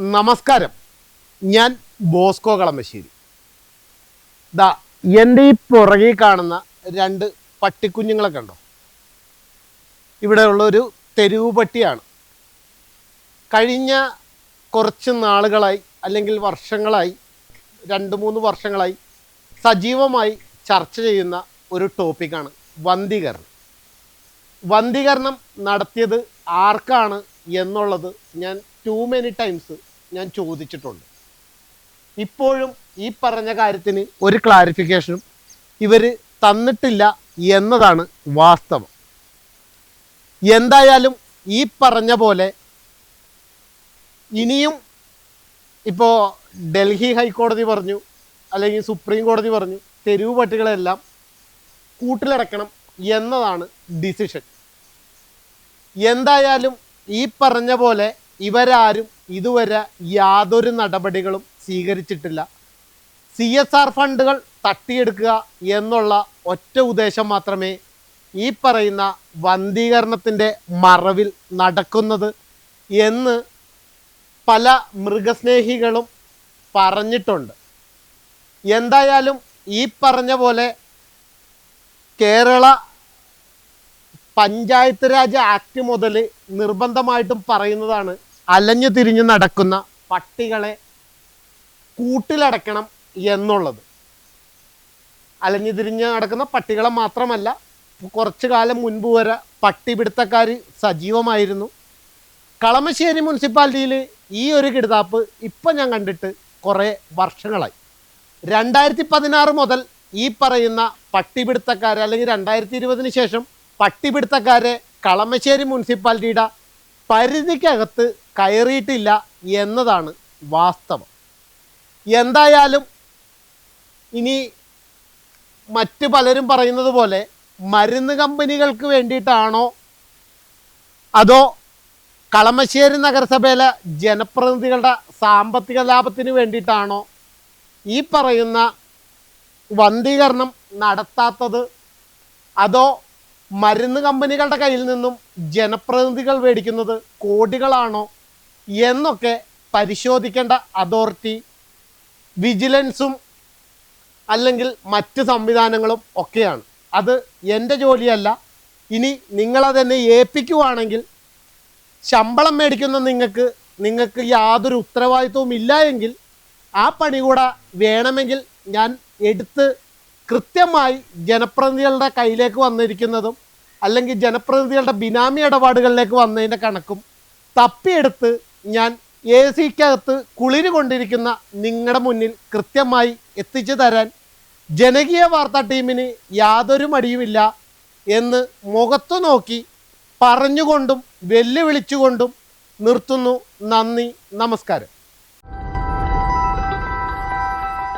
നമസ്കാരം. ഞാൻ ബോസ്കോ കളമശ്ശേരി. ദാ എന്റെ ഈ പുറകിൽ കാണുന്ന രണ്ട് പട്ടിക്കുഞ്ഞുങ്ങളെ കണ്ടോ? ഇവിടെയുള്ള ഒരു തെരുവ് പട്ടിയാണ്. കഴിഞ്ഞ കുറച്ച് നാളുകളായി അല്ലെങ്കിൽ വർഷങ്ങളായി രണ്ട് മൂന്ന് വർഷങ്ങളായി സജീവമായി ചർച്ച ചെയ്യുന്ന ഒരു ടോപ്പിക്കാണ് വന്ധീകരണം. വന്ധീകരണം നടത്തിയത് ആർക്കാണ് എന്നുള്ളത് ഞാൻ ടു മെനി ടൈംസ് ഞാൻ ചോദിച്ചിട്ടുണ്ട്. ഇപ്പോഴും ഈ പറഞ്ഞ കാര്യത്തിന് ഒരു ക്ലാരിഫിക്കേഷനും ഇവർ തന്നിട്ടില്ല എന്നതാണ് വാസ്തവം. എന്തായാലും ഈ പറഞ്ഞ പോലെ ഇനിയും ഇപ്പോൾ ഡൽഹി ഹൈക്കോടതി പറഞ്ഞു അല്ലെങ്കിൽ സുപ്രീം കോടതി പറഞ്ഞു തെരുവ് പട്ടികളെല്ലാം കൂട്ടിലടക്കണം എന്നതാണ് ഡിസിഷൻ. എന്തായാലും ഈ പറഞ്ഞ പോലെ ഇവരാരും ഇതുവരെ യാതൊരു നടപടികളും സ്വീകരിച്ചിട്ടില്ല. സി എസ് ആർ ഫണ്ടുകൾ തട്ടിയെടുക്കുക എന്നുള്ള ഒറ്റ ഉദ്ദേശം മാത്രമേ ഈ പറയുന്ന വന്ധീകരണത്തിന്റെ മറവിൽ നടക്കുന്നത് എന്ന് പല മൃഗസ്നേഹികളും പറഞ്ഞിട്ടുണ്ട്. എന്തായാലും ഈ പറഞ്ഞ പോലെ കേരള പഞ്ചായത്ത് രാജ് ആക്ട് മുതൽ നിർബന്ധമായിട്ടും പറയുന്നതാണ് അലഞ്ഞു തിരിഞ്ഞു നടക്കുന്ന പട്ടികളെ കൂട്ടിലടക്കണം എന്നുള്ളത്. അലഞ്ഞു തിരിഞ്ഞ് നടക്കുന്ന പട്ടികളെ മാത്രമല്ല കുറച്ചു കാലം മുൻപ് വരെ പട്ടിപിടുത്തക്കാർ സജീവമായിരുന്നു. കളമശ്ശേരി മുനിസിപ്പാലിറ്റിയിൽ ഈ ഒരു കിടുതാപ്പ് ഇപ്പം ഞാൻ കണ്ടിട്ട് കുറേ വർഷങ്ങളായി. രണ്ടായിരത്തി പതിനാറ് മുതൽ ഈ പറയുന്ന പട്ടിപിടുത്തക്കാരെ അല്ലെങ്കിൽ രണ്ടായിരത്തി ഇരുപതിന് ശേഷം പട്ടിപിടുത്തക്കാരെ കളമശ്ശേരി മുനിസിപ്പാലിറ്റിയുടെ പരിധിക്കകത്ത് കയറിയിട്ടില്ല എന്നതാണ് വാസ്തവം. എന്തായാലും ഇനി മറ്റ് പലരും പറയുന്നത് പോലെ മരുന്ന് കമ്പനികൾക്ക് വേണ്ടിയിട്ടാണോ അതോ കളമശ്ശേരി നഗരസഭയിലെ ജനപ്രതിനിധികളുടെ സാമ്പത്തിക ലാഭത്തിന് വേണ്ടിയിട്ടാണോ ഈ പറയുന്ന വന്ധീകരണം നടത്താത്തത്? അതോ മരുന്ന് കമ്പനികളുടെ കയ്യിൽ നിന്നും ജനപ്രതിനിധികൾ മേടിക്കുന്നത് കോടികളാണോ എന്നൊക്കെ പരിശോധിക്കേണ്ട അതോറിറ്റി വിജിലൻസും അല്ലെങ്കിൽ മറ്റ് സംവിധാനങ്ങളും ഒക്കെയാണ്. അത് എന്റെ ജോലിയല്ല. ഇനി നിങ്ങളതെന്നെ ഏൽപ്പിക്കുവാണെങ്കിൽ ശമ്പളം മേടിക്കുന്ന നിങ്ങൾക്ക് നിങ്ങൾക്ക് യാതൊരു ഉത്തരവാദിത്വവും ഇല്ല എങ്കിൽ ആ പണി കൂടെ വേണമെങ്കിൽ ഞാൻ എടുത്ത് കൃത്യമായി ജനപ്രതിനിധികളുടെ കയ്യിലേക്ക് വന്നിരിക്കുന്നതും അല്ലെങ്കിൽ ജനപ്രതിനിധികളുടെ ബിനാമി ഇടപാടുകളിലേക്ക് വന്നതിന്റെ കണക്കും തപ്പിയെടുത്ത് ഞാൻ എ സിക്കകത്ത് കുളിര് കൊണ്ടിരിക്കുന്ന നിങ്ങളുടെ മുന്നിൽ കൃത്യമായി എത്തിച്ചു തരാൻ ജനകീയ വാർത്താ ടീമിന് യാതൊരു മടിയുമില്ല എന്ന് മുഖത്തു നോക്കി പറഞ്ഞുകൊണ്ടും വെല്ലുവിളിച്ചുകൊണ്ടും നിർത്തുന്നു. നന്ദി. നമസ്കാരം.